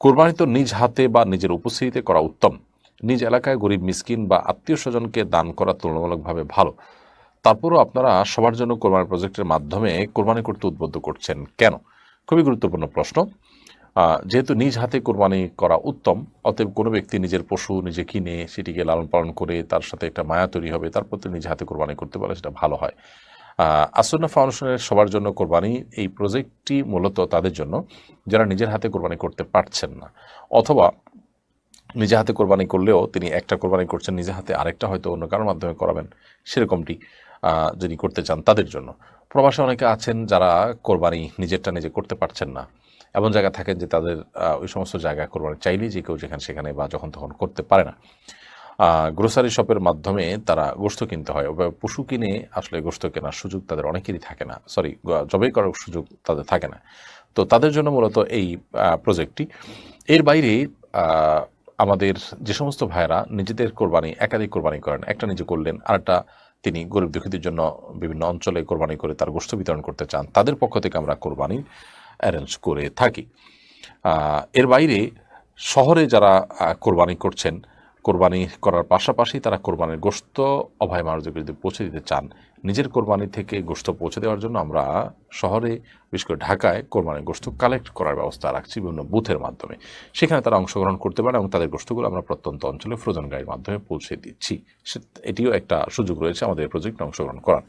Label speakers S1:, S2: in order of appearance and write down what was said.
S1: কোরবানি তো নিজ হাতে বা নিজের উপস্থিতিতে করা উত্তম। নিজ এলাকায় গরিব, মিসকিন বা আত্মীয় স্বজনকে দান করা তুলনামূলকভাবে ভালো। তারপরও আপনারা সবার জন্য কোরবানি প্রজেক্টের মাধ্যমে কোরবানি করতে উদ্বুদ্ধ করছেন কেন? খুবই গুরুত্বপূর্ণ প্রশ্ন। যেহেতু নিজ হাতে কোরবানি করা উত্তম, অতএব কোনো ব্যক্তি নিজের পশু নিজে কিনে সেটিকে লালন পালন করে তার সাথে একটা মায়া তৈরি হবে, তারপর তো নিজ হাতে কোরবানি করতে পারলে সেটা ভালো হয়। আসন্না ফাউন্ডেশনের সবার জন্য কোরবানি এই প্রজেক্টটি মূলত তাদের জন্য, যারা নিজের হাতে কোরবানি করতে পারছেন না। অথবা নিজে হাতে কোরবানি করলেও তিনি একটা কোরবানি করছেন, নিজে হাতে আরেকটা হয়তো অন্য কারোর মাধ্যমে করাবেন, সেরকমটি যদি করতে চান তাদের জন্য। প্রবাসে অনেকে আছেন যারা কোরবানি নিজেরটা নিজে করতে পারছেন না, এমন জায়গা থাকেন যে তাদের ওই সমস্ত জায়গায় কোরবানি চাইলেই যে কেউ যেখানে সেখানে বা যখন তখন করতে পারে না। গ্রোসারি শপের মাধ্যমে তারা গোস্ত কিনতে হয়। পশু কিনে আসলে গোস্ত কেনার সুযোগ তাদের অনেকেরই থাকে না। সরি জবাই করার সুযোগ তাদের থাকে না। তো তাদের জন্য মূলত এই প্রজেক্টটি এর বাইরে আমাদের যে সমস্ত ভাইয়েরা নিজেদের কোরবানি একাধিক কোরবানি করেন। একটা নিজে করলেন, আরেকটা তিনি গরিব দুঃখীদের জন্য বিভিন্ন অঞ্চলে কোরবানি করে তার গোষ্ঠ বিতরণ করতে চান। তাদের পক্ষ থেকে আমরা কোরবানি অ্যারেঞ্জ করে থাকি। এর বাইরে শহরে যারা কোরবানি করছেন কোরবানি করার পাশাপাশি তারা কোরবানির গোস্ত অভয় মানুষদের পৌঁছে দিতে চান। নিজের কোরবানি থেকে গোস্ত পৌঁছে দেওয়ার জন্য আমরা শহরে, বিশেষ করে ঢাকায় কোরবানির গোস্ত কালেক্ট করার ব্যবস্থা রাখছি বিভিন্ন বুথের মাধ্যমে। সেখানে তারা অংশগ্রহণ করতে পারে এবং তাদের গোস্তগুলো আমরা প্রত্যন্ত অঞ্চলে ফ্রোজেন গাড়ির মাধ্যমে পৌঁছে দিচ্ছি। এটিও একটা সুযোগ রয়েছে আমাদের প্রজেক্টে অংশগ্রহণ করার।